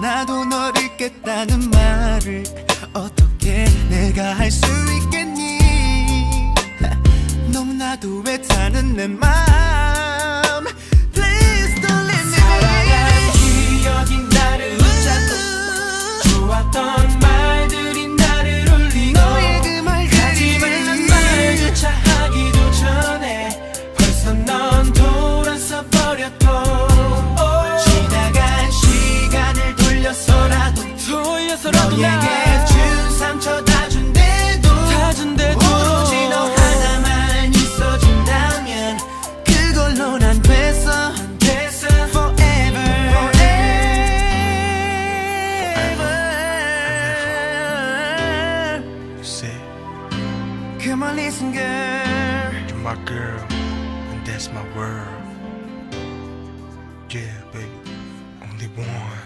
나도 널 잊겠다는 말을 어떻게 내가 할 수 있겠니? 너무나도 애타는 내맘 Please don't leave me. 사랑한 기억이 나를 붙잡고 좋았던 서라도 너에게 준 상처 다 준대도 다 준대도 오로지 너 하나만 있어준다면 그걸로 난 됐어 됐어 forever forever Say, Come on listen girl you're my girl, and that's my world. Yeah, baby, only one.